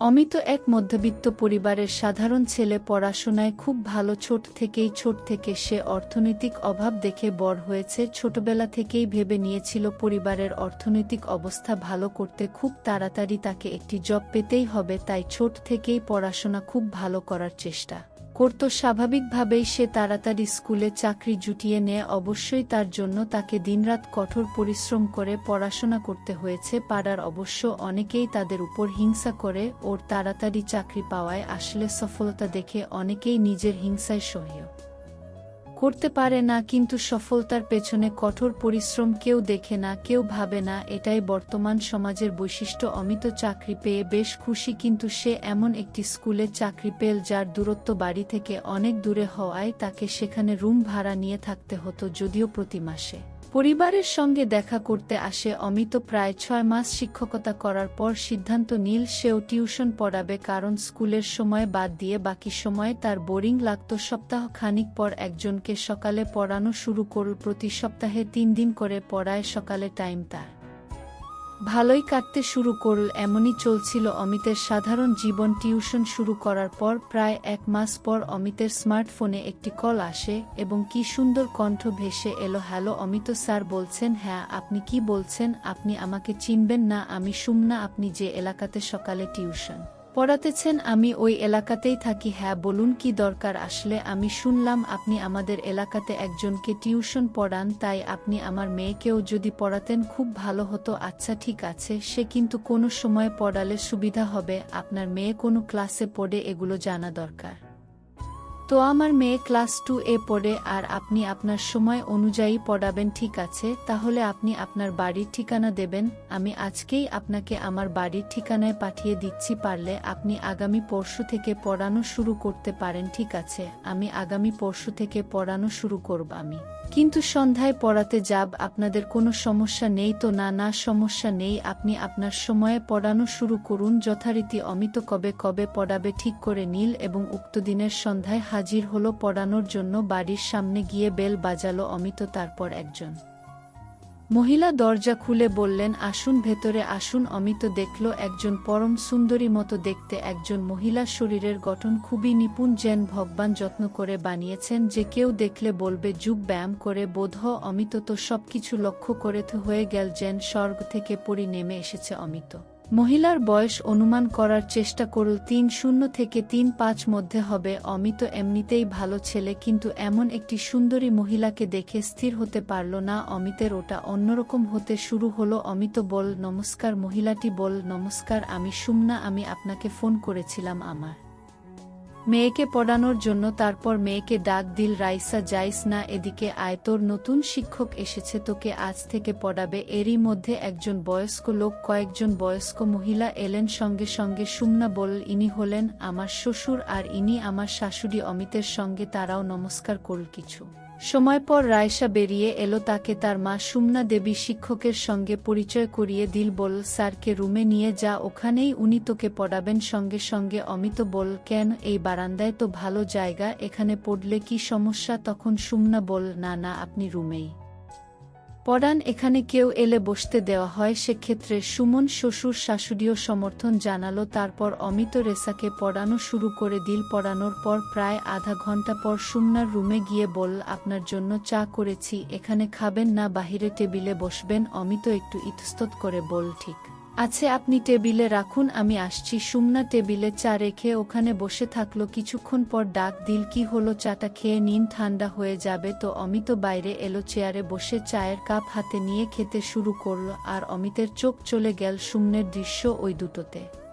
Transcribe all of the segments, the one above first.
অমিত এক মধ্যবিত্ত পরিবারের সাধারণ ছেলে পড়াশোনায় খুব ভালো ছোট থেকেই ছোট থেকে সে অর্থনৈতিক অভাব দেখে বড় হয়েছে। ছোটবেলা থেকেই ভেবে নিয়েছিল পরিবারের অর্থনৈতিক অবস্থা ভালো করতে খুব তাড়াতাড়ি তাকে একটি জব পেতেই হবে, তাই ছোট থেকেই পড়াশোনা খুব ভালো করার চেষ্টা। করত স্বাভাবিকভাবেই সে তাড়াতাড়ি স্কুলে চাকরি জুটিয়ে নেয়। অবশ্যই তার জন্য তাকে দিনরাত কঠোর পরিশ্রম করে পড়াশোনা করতে হয়েছে। পাড়ার অবশ্য অনেকেই তাদের উপর হিংসা করে ওর তাড়াতাড়ি চাকরি পাওয়ায় আসলে সফলতা দেখে অনেকেই নিজের হিংসায় সহ্য করতে পারে না, কিন্তু সফলতার পেছনে কঠোর পরিশ্রম কেউ দেখে না, কেউ ভাবে না, এটাই বর্তমান সমাজের বৈশিষ্ট্য। অমিত চাকরি পেয়ে বেশ খুশি, কিন্তু সে এমন একটি স্কুলে চাকরি পেল যার দূরত্ব বাড়ি থেকে অনেক দূরে হওয়ায় তাকে সেখানে রুম ভাড়া নিয়ে থাকতে হতো, যদিও প্রতি মাসে। পরিবারের সঙ্গে দেখা করতে আসে অমিত প্রায় ছয় মাস শিক্ষকতা করার পর সিদ্ধান্ত নীল সেও টিউশন পড়াবে কারণ স্কুলের সময় বাদ দিয়ে বাকি সময়ে তার বোরিং লাগত। সপ্তাহ খানিক পর একজনকে সকালে পড়ানো শুরু করল। প্রতি সপ্তাহে তিন দিন করে পড়ায় সকালে টাইম তার। ভালোই কাটতে শুরু করল, এমনই চলছিল অমিতের সাধারণ জীবন। টিউশন শুরু করার পর প্রায় এক মাস পর অমিতের স্মার্টফোনে একটি কল আসে এবং কি সুন্দর কণ্ঠ ভেসে এলো, হ্যালো, অমিত স্যার বলছেন হ্যাঁ আপনি কি বলছেন? আপনি আমাকে চিনবেন না, আমি শুম না আপনি যে এলাকাতে সকালে টিউশন পড়াতেছেন, আমি ওই এলাকাতেই থাকি। হ্যাঁ বলুন কি দরকার? আসলে আমি শুনলাম আপনি আমাদের এলাকাতে একজনকে টিউশন পড়ান, তাই আপনি আমার মেয়েকেও যদি পড়াতেন খুব ভালো হতো। আচ্ছা ঠিক আছে, সে কিন্তু কোনো সময় পড়ালে সুবিধা হবে। আপনার মেয়ে কোনো ক্লাসে পড়ে এগুলো জানা দরকার। তো আমার মেয়ে ক্লাস টু এ পড়ে আর আপনি আপনার সময় অনুযায়ী পড়াবেন, ঠিক আছে? তাহলে আপনি আপনার বাড়ির ঠিকানা দেবেন। আমি আজকেই আপনাকে আমার বাড়ির ঠিকানায় পাঠিয়ে দিচ্ছি, পারলে আপনি আগামী পরশু থেকে পড়ানো শুরু করতে পারেন, ঠিক আছে? আমি আগামী পরশু থেকে পড়ানো শুরু করব আমি। কিন্তু সন্ধ্যায় পড়াতে যাব, আপনাদের কোনো সমস্যা নেই তো? না না, সমস্যা নেই। আপনি আপনার সময়ে পড়ানো শুরু করুন। যথারীতি অমিত কবে কবে পড়াবে ঠিক করে নীল এবং উক্ত দিনের সন্ধ্যায় হাজির হলো পড়ানোর জন্য বাড়ির সামনে গিয়ে বেল বাজালো অমিত, তারপর একজন। মহিলা দরজা খুলে বললেন, আসুন ভেতরে, আসুন। অমিত দেখল একজন পরম সুন্দরী মতো দেখতে, একজন মহিলা শরীরের গঠন খুবই নিপুণ, যেন ভগবান যত্ন করে বানিয়েছেন, যে কেউ দেখলে বলবে, যুগ ব্যায়াম করে বোধ অমিত তো সবকিছু লক্ষ্য করে হয়ে গেল, যেন স্বর্গ থেকে পরি নেমে এসেছে অমিত। মহিলার বয়স অনুমান করার চেষ্টা করল তিন শূন্য থেকে তিন পাঁচ মধ্যে হবে। অমিত এমনিতেই ভালো ছেলে, কিন্তু এমন একটি সুন্দরী মহিলাকে দেখে স্থির হতে পারল না। অমিতের ওটা অন্যরকম হতে শুরু হল। অমিত বল, নমস্কার মহিলাটি বল, নমস্কার, আমি সুমনা, আমি আপনাকে ফোন করেছিলাম আমার। মেয়েকে পড়ানোর জন্য তারপর মেয়েকে ডাক দিল, রাইসা, যাইস না, এদিকে আয়, তোর নতুন শিক্ষক এসেছে, তোকে আজ থেকে পড়াবে। এরই মধ্যে একজন বয়স্ক লোক, কয়েকজন বয়স্ক মহিলা এলেন, সঙ্গে সঙ্গে সুমনা বল, ইনি হলেন আমার শ্বশুর আর ইনি আমার শাশুড়ি অমিতের সঙ্গে, তারাও নমস্কার করল কিছু। সময় পর রায়সা বেরিয়ে এলো তাকে তার মা সুমনা দেবী শিক্ষকের সঙ্গে পরিচয় করিয়ে দিল বল, স্যারকে রুমে নিয়ে যা, ওখানেই উনি তোকে পড়াবেন। সঙ্গে সঙ্গে অমিত বল, কেন, এই বারান্দায় তো ভালো জায়গা, এখানে পড়লে কি সমস্যা? তখন সুমনা বল, না না, আপনি রুমেই। পড়ান এখানে কেউ এলে বসতে দেওয়া হয়, সেক্ষেত্রে সুমন শ্বশুর শাশুড়িও সমর্থন জানালো। তারপর অমিত রেসাকে পড়ানো শুরু করে দিল। পড়ানোর পর প্রায় আধা ঘণ্টা পর সুমনার রুমে গিয়ে বল আপনার জন্য চা করেছি, এখানে খাবেন না, বাহিরে টেবিলে বসবেন। অমিত একটু ইতস্তত করে বল ঠিক। আছে, আপনি টেবিলে রাখুন, আমি আসছি। সুমনা টেবিলে চা রেখে ওখানে বসে থাকল। কিছুক্ষণ পর ডাক দিল, কি হলো? চাটা খেয়ে নিন, ঠান্ডা হয়ে যাবে। তো অমিত বাইরে এলো, চেয়ারে বসে চায়ের কাপ হাতে নিয়ে খেতে শুরু করল, আর অমিতের চোখ চলে গেল সুমনের দৃশ্য ওই দুটোতে।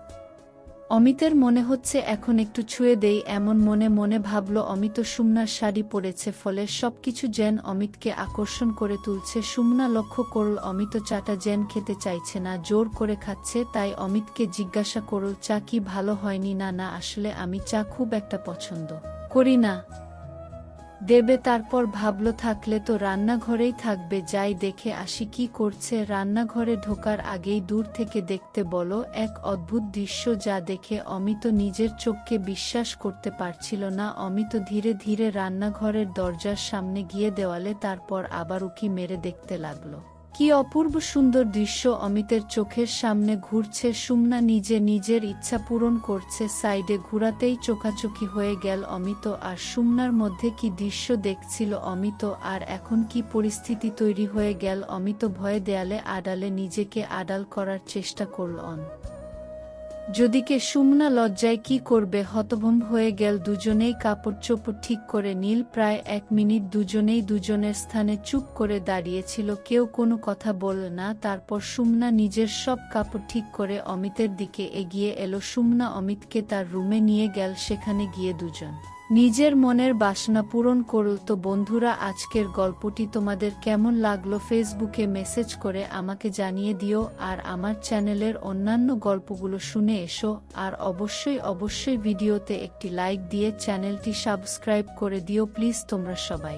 অমিতের মনে হচ্ছে এখন একটু ছুঁয়ে দেই, এমন মনে মনে ভাবল, অমিত সুমনার শাড়ি পরেছে, ফলে সবকিছু যেন অমিতকে আকর্ষণ করে তুলছে। সুমনা লক্ষ্য করল, অমিত চাটা যেন খেতে চাইছে না, জোর করে খাচ্ছে, তাই অমিতকে জিজ্ঞাসা করল, চা কি ভালো হয়নি? না না, আসলে আমি চা খুব একটা পছন্দ করি না। দেবে, তারপর ভাবল, থাকলে তো রান্নাঘরেই থাকবে, যাই দেখে আসি কি করছে। রান্নাঘরে ঢোকার আগেই দূর থেকে দেখতে বলো, এক অদ্ভুত দৃশ্য যা দেখে অমিত নিজের চোখকে বিশ্বাস করতে পারছিল না। অমিত ধীরে ধীরে রান্নাঘরের দরজার সামনে গিয়ে দেওয়ালে, তারপর আবার উকি মেরে দেখতে লাগল। কি অপূর্ব সুন্দর দৃশ্য অমিতের চোখের সামনে ঘুরছে। সুমনা নিজে নিজের ইচ্ছা পূরণ করছে। সাইডে ঘুরাতেই চোখাচোখি হয়ে গেল অমিত, আর সুমনার মধ্যে কি দৃশ্য দেখছিল অমিত, আর এখন কি পরিস্থিতি তৈরি হয়ে গেল অমিত ভয়ে দেয়ালে আড়ালে নিজেকে আড়াল করার চেষ্টা করল অন। যদিকে সুমনা লজ্জায় কি করবে, হতভম্ব হয়ে গেল দুজনেই কাপড় চোপড় ঠিক করে নীল প্রায় এক মিনিট দুজনেই দুজনের স্থানে চুপ করে দাঁড়িয়েছিল, কেউ কোনো কথা বলল না, তারপর সুমনা নিজের সব কাপড় ঠিক করে অমিতের দিকে এগিয়ে এলো, সুমনা অমিতকে তার রুমে নিয়ে গেল, সেখানে গিয়ে দুজন। নিজের মনের বাসনা পূরণ করল তো বন্ধুরা, আজকের গল্পটি তোমাদের কেমন লাগল ফেসবুকে মেসেজ করে আমাকে জানিয়ে দিও আর আমার চ্যানেলের অন্যান্য গল্পগুলো শুনে এসো আর অবশ্যই অবশ্যই ভিডিওতে একটি লাইক দিয়ে চ্যানেলটি সাবস্ক্রাইব করে দিও প্লিজ তোমরা সবাই।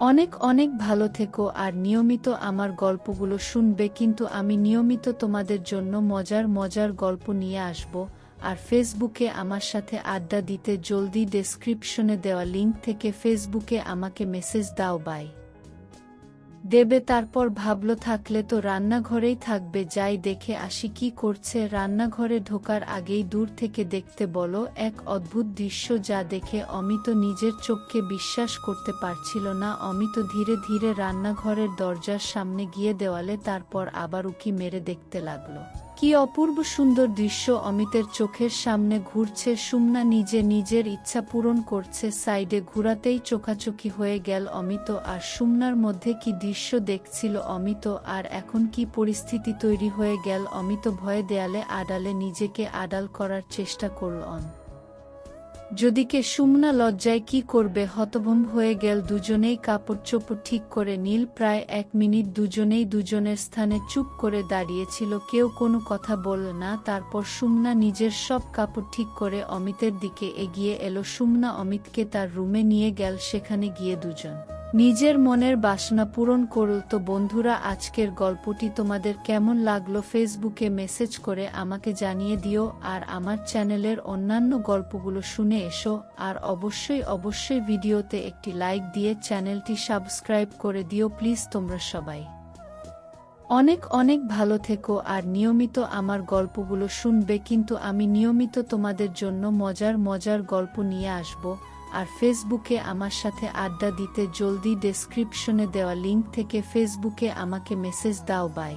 অনেক অনেক ভালো থেকো আর নিয়মিত আমার গল্পগুলো শুনবে কিন্তু আমি নিয়মিত তোমাদের জন্য মজার মজার গল্প নিয়ে আসব। আর ফেসবুকে আমার সাথে আড্ডা দিতে জলদি ডেসক্রিপশনে দেওয়া লিঙ্ক থেকে ফেসবুকে আমাকে মেসেজ দাও বাই দেবে, তারপর ভাবলো, থাকলে তো রান্নাঘরেই থাকবে, যাই দেখে আসি কি করছে। রান্নাঘরে ঢোকার আগেই দূর থেকে দেখতে বলো, এক অদ্ভুত দৃশ্য যা দেখে অমিত নিজের চোখকে বিশ্বাস করতে পারছিল না। অমিত ধীরে ধীরে রান্নাঘরের দরজার সামনে গিয়ে দেওয়ালে, তারপর আবার উকি মেরে দেখতে লাগল। কি অপূর্ব সুন্দর দৃশ্য অমিতের চোখের সামনে ঘুরছে। সুমনা নিজে নিজের ইচ্ছা পূরণ করছে। সাইডে ঘুরাতেই চোখাচোখি হয়ে গেল অমিত, আর সুমনার মধ্যে কি দৃশ্য দেখছিল অমিত, আর এখন কি পরিস্থিতি তৈরি হয়ে গেল অমিত ভয়ে দেয়ালে আড়ালে নিজেকে আড়াল করার চেষ্টা করল অন। যদিকে সুমনা লজ্জায় কি করবে, হতভম্ব হয়ে গেল দুজনেই, কাপড় চোপড় ঠিক করে নীল প্রায় এক মিনিট দুজনেই দুজনের স্থানে চুপ করে দাঁড়িয়েছিল, কেউ কোনো কথা বলল না, তারপর সুমনা নিজের সব কাপড় ঠিক করে অমিতের দিকে এগিয়ে এলো, সুমনা অমিতকে তার রুমে নিয়ে গেল, সেখানে গিয়ে দুজন। নিজের মনের বাসনা পূরণ করল তো বন্ধুরা, আজকের গল্পটি তোমাদের কেমন লাগল ফেসবুকে মেসেজ করে আমাকে জানিয়ে দিও আর আমার চ্যানেলের অন্যান্য গল্পগুলো শুনে এসো আর অবশ্যই অবশ্যই ভিডিওতে একটি লাইক দিয়ে চ্যানেলটি সাবস্ক্রাইব করে দিও প্লিজ তোমরা সবাই। অনেক অনেক ভালো থেকো আর নিয়মিত আমার গল্পগুলো শুনবে কিন্তু আমি নিয়মিত তোমাদের জন্য মজার মজার গল্প নিয়ে আসব। আর ফেসবুকে আমার সাথে আড্ডা দিতে জলদি ডেসক্রিপশনে দেওয়া লিঙ্ক থেকে ফেসবুকে আমাকে মেসেজ দাও বাই